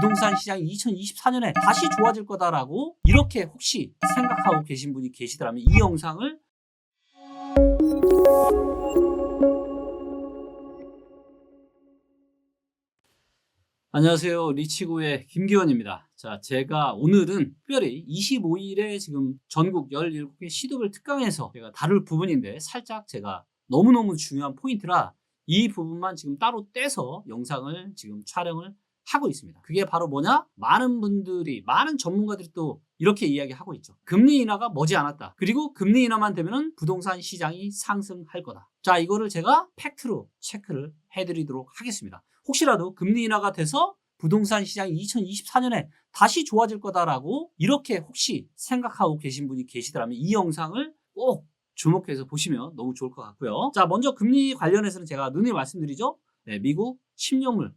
부동산 시장이 2024년에 다시 좋아질 거다라고 이렇게 혹시 생각하고 계신 분이 계시더라면 이 영상을 안녕하세요. 리치고의 김기원입니다. 자, 제가 오늘은 특별히 25일에 지금 전국 17개 시도별 특강에서 제가 다룰 부분인데 살짝 제가 너무너무 중요한 포인트라 이 부분만 지금 따로 떼서 영상을 지금 촬영을 하고 있습니다. 그게 바로 뭐냐? 많은 분들이, 많은 전문가들이 또 이렇게 이야기하고 있죠. 금리 인하가 머지 않았다. 그리고 금리 인하만 되면은 부동산 시장이 상승할 거다. 자, 이거를 제가 팩트로 체크를 해드리도록 하겠습니다. 혹시라도 금리 인하가 돼서 부동산 시장이 2024년에 다시 좋아질 거다라고 이렇게 혹시 생각하고 계신 분이 계시더라면 이 영상을 꼭 주목해서 보시면 너무 좋을 것 같고요. 자, 먼저 금리 관련해서는 제가 눈에 말씀드리죠. 네, 미국 10년물 네,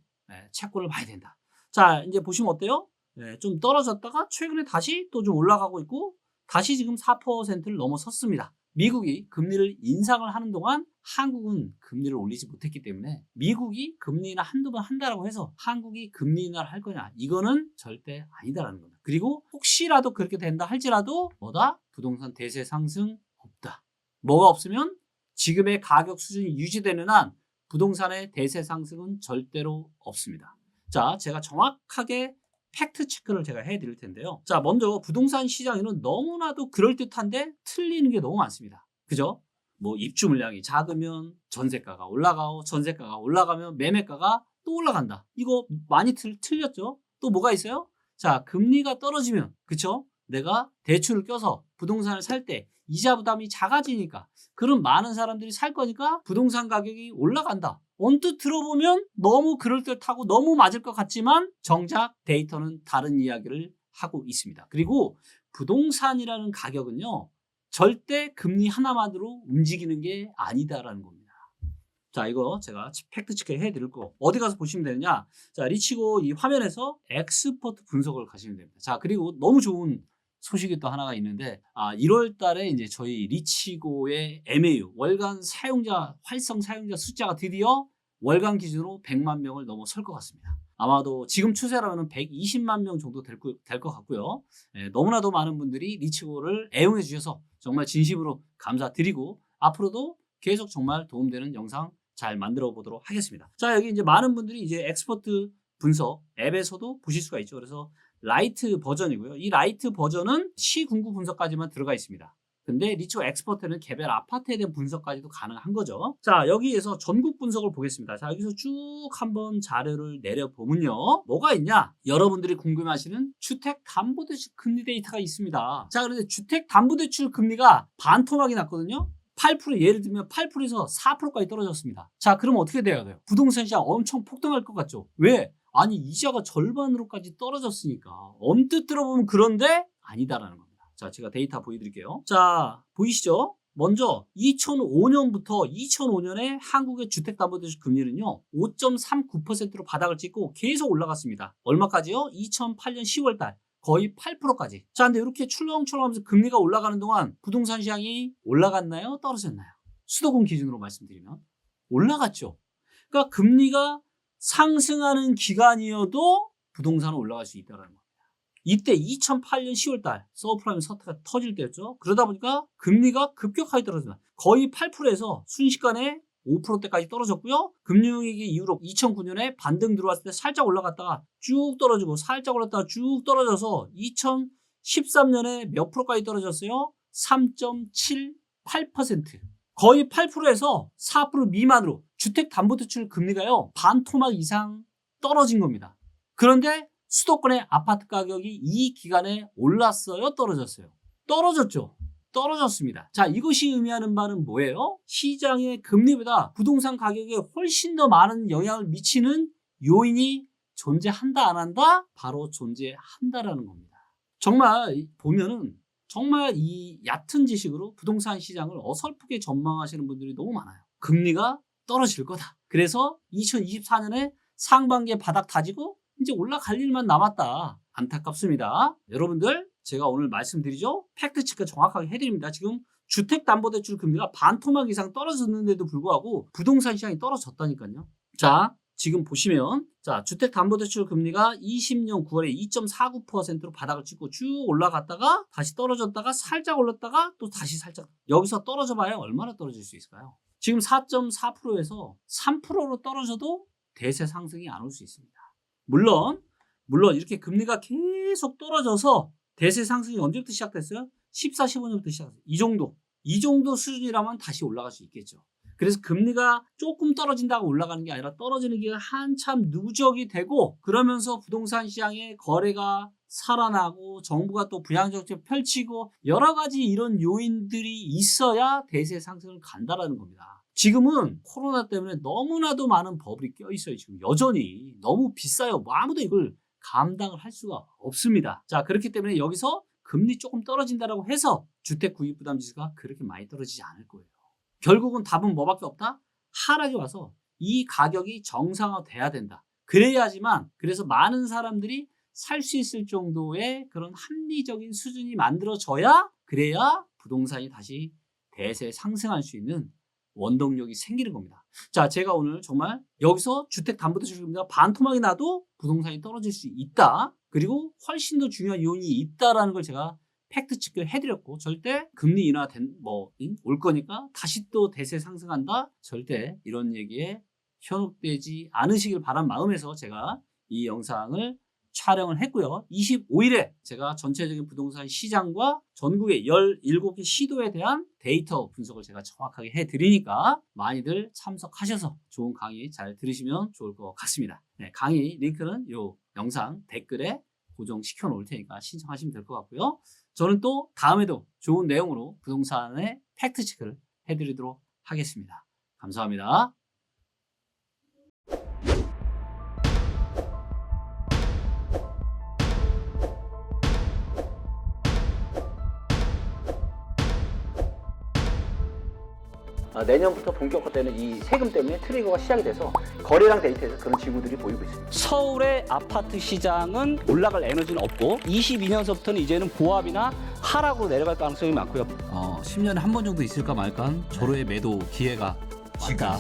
채권을 봐야 된다. 자, 이제 보시면 어때요? 네, 좀 떨어졌다가 최근에 다시 또 좀 올라가고 있고 다시 지금 4%를 넘어섰습니다. 미국이 금리를 인상을 하는 동안 한국은 금리를 올리지 못했기 때문에 미국이 금리 인하 한두 번 한다라고 해서 한국이 금리 인하를 할 거냐 이거는 절대 아니다라는 겁니다. 그리고 혹시라도 그렇게 된다 할지라도 뭐다? 부동산 대세 상승 없다. 뭐가 없으면 지금의 가격 수준이 유지되는 한 부동산의 대세 상승은 절대로 없습니다. 자, 제가 정확하게 팩트 체크를 제가 해 드릴 텐데요. 자, 먼저 부동산 시장에는 너무나도 그럴듯한데 틀리는 게 너무 많습니다. 그죠? 뭐 입주 물량이 작으면 전세가가 올라가고 전세가가 올라가면 매매가가 또 올라간다. 이거 많이 틀, 틀렸죠? 또 뭐가 있어요? 자, 금리가 떨어지면 그쵸? 내가 대출을 껴서 부동산을 살 때 이자 부담이 작아지니까 그럼 많은 사람들이 살 거니까 부동산 가격이 올라간다. 언뜻 들어보면 너무 그럴 듯하고 너무 맞을 것 같지만 정작 데이터는 다른 이야기를 하고 있습니다. 그리고 부동산이라는 가격은요. 절대 금리 하나만으로 움직이는 게 아니다라는 겁니다. 자, 이거 제가 팩트 체크 해 드릴 거. 어디 가서 보시면 되느냐? 자, 리치고 이 화면에서 엑스포트 분석을 가시면 됩니다. 자, 그리고 너무 좋은 소식이 또 하나가 있는데, 아, 1월 달에 이제 저희 리치고의 MAU, 월간 사용자, 활성 사용자 숫자가 드디어 월간 기준으로 100만 명을 넘어설 것 같습니다. 아마도 지금 추세라면 120만 명 정도 될 것 같고요. 예, 너무나도 많은 분들이 리치고를 애용해 주셔서 정말 진심으로 감사드리고 앞으로도 계속 정말 도움되는 영상 잘 만들어 보도록 하겠습니다. 자, 여기 이제 많은 분들이 이제 엑스퍼트 분석 앱에서도 보실 수가 있죠. 그래서 라이트 버전이고요. 이 라이트 버전은 시군구 분석까지만 들어가 있습니다. 근데 리치고 엑스퍼트는 개별 아파트에 대한 분석까지도 가능한 거죠. 자, 여기에서 전국 분석을 보겠습니다. 자, 여기서 쭉 한번 자료를 내려보면요. 뭐가 있냐? 여러분들이 궁금해하시는 주택담보대출 금리 데이터가 있습니다. 자, 그런데 주택담보대출 금리가 반토막이 났거든요. 8% 예를 들면 8%에서 4%까지 떨어졌습니다. 자, 그럼 어떻게 돼야 돼요? 부동산 시장 엄청 폭등할 것 같죠? 왜? 아니, 이자가 절반으로까지 떨어졌으니까. 언뜻 들어보면 그런데 아니다라는 겁니다. 자, 제가 데이터 보여드릴게요. 자, 보이시죠? 먼저 2005년부터 2005년에 한국의 주택담보대출 금리는요 5.39%로 바닥을 찍고 계속 올라갔습니다. 얼마까지요? 2008년 10월달 거의 8%까지. 자, 근데 이렇게 출렁출렁하면서 금리가 올라가는 동안 부동산 시장이 올라갔나요? 떨어졌나요? 수도권 기준으로 말씀드리면 올라갔죠. 그러니까 금리가 상승하는 기간이어도 부동산은 올라갈 수 있다는 겁니다. 이때 2008년 10월달 서브프라임 사태가 터질 때였죠. 그러다 보니까 금리가 급격하게 떨어진다. 거의 8%에서 순식간에 5%대까지 떨어졌고요. 금융위기 이후로 2009년에 반등 들어왔을 때 살짝 올라갔다가 쭉 떨어지고 살짝 올랐다가 쭉 떨어져서 2013년에 몇 프로까지 떨어졌어요? 3.78%. 거의 8%에서 4% 미만으로 주택담보대출 금리가요. 반토막 이상 떨어진 겁니다. 그런데 수도권의 아파트 가격이 이 기간에 올랐어요? 떨어졌어요? 떨어졌죠. 떨어졌습니다. 자, 이것이 의미하는 바는 뭐예요? 시장의 금리보다 부동산 가격에 훨씬 더 많은 영향을 미치는 요인이 존재한다, 안 한다? 바로 존재한다라는 겁니다. 정말 보면은 정말 이 얕은 지식으로 부동산 시장을 어설프게 전망하시는 분들이 너무 많아요. 금리가 떨어질 거다. 그래서 2024년에 상반기에 바닥 다지고 이제 올라갈 일만 남았다. 안타깝습니다. 여러분들 제가 오늘 말씀드리죠. 팩트 체크 정확하게 해드립니다. 지금 주택담보대출 금리가 반토막 이상 떨어졌는데도 불구하고 부동산 시장이 떨어졌다니까요. 자, 지금 보시면 자 주택담보대출 금리가 20년 9월에 2.49%로 바닥을 찍고 쭉 올라갔다가 다시 떨어졌다가 살짝 올랐다가 또 다시 살짝 여기서 떨어져 봐야 얼마나 떨어질 수 있을까요? 지금 4.4%에서 3%로 떨어져도 대세 상승이 안 올 수 있습니다. 물론 물론 이렇게 금리가 계속 떨어져서 대세 상승이 언제부터 시작됐어요? 14, 15년부터 시작했어요. 이 정도. 이 정도 수준이라면 다시 올라갈 수 있겠죠. 그래서 금리가 조금 떨어진다고 올라가는 게 아니라 떨어지는 게 한참 누적이 되고 그러면서 부동산 시장의 거래가 살아나고 정부가 또 부양정책 펼치고 여러 가지 이런 요인들이 있어야 대세 상승을 간다라는 겁니다. 지금은 코로나 때문에 너무나도 많은 버블이 껴 있어요. 지금 여전히 너무 비싸요. 뭐 아무도 이걸 감당을 할 수가 없습니다. 자, 그렇기 때문에 여기서 금리 조금 떨어진다라고 해서 주택 구입 부담 지수가 그렇게 많이 떨어지지 않을 거예요. 결국은 답은 뭐밖에 없다? 하락이 와서 이 가격이 정상화돼야 된다. 그래야지만 그래서 많은 사람들이 살 수 있을 정도의 그런 합리적인 수준이 만들어져야 그래야 부동산이 다시 대세 상승할 수 있는 원동력이 생기는 겁니다. 자, 제가 오늘 정말 여기서 주택 담보대출금리가 반토막이 나도 부동산이 떨어질 수 있다. 그리고 훨씬 더 중요한 요인이 있다라는 걸 제가 팩트 체크 해드렸고 절대 금리 인하 뭐올 거니까 다시 또 대세 상승한다. 절대 이런 얘기에 현혹되지 않으시길 바란 마음에서 제가 이 영상을 촬영을 했고요. 25일에 제가 전체적인 부동산 시장과 전국의 17개 시도에 대한 데이터 분석을 제가 정확하게 해드리니까 많이들 참석하셔서 좋은 강의 잘 들으시면 좋을 것 같습니다. 네, 강의 링크는 이 영상 댓글에 고정시켜 놓을 테니까 신청하시면 될 것 같고요. 저는 또 다음에도 좋은 내용으로 부동산의 팩트 체크를 해드리도록 하겠습니다. 감사합니다. 내년부터 본격화되는 이 세금 때문에 트리거가 시작이 돼서 거래량 데이터에서 그런 징후들이 보이고 있습니다. 서울의 아파트 시장은 올라갈 에너지는 없고 22년서부터는 이제는 보합이나 하락으로 내려갈 가능성이 많고요. 어, 10년에 한 번 정도 있을까 말까 절호의 매도 기회가 왔다.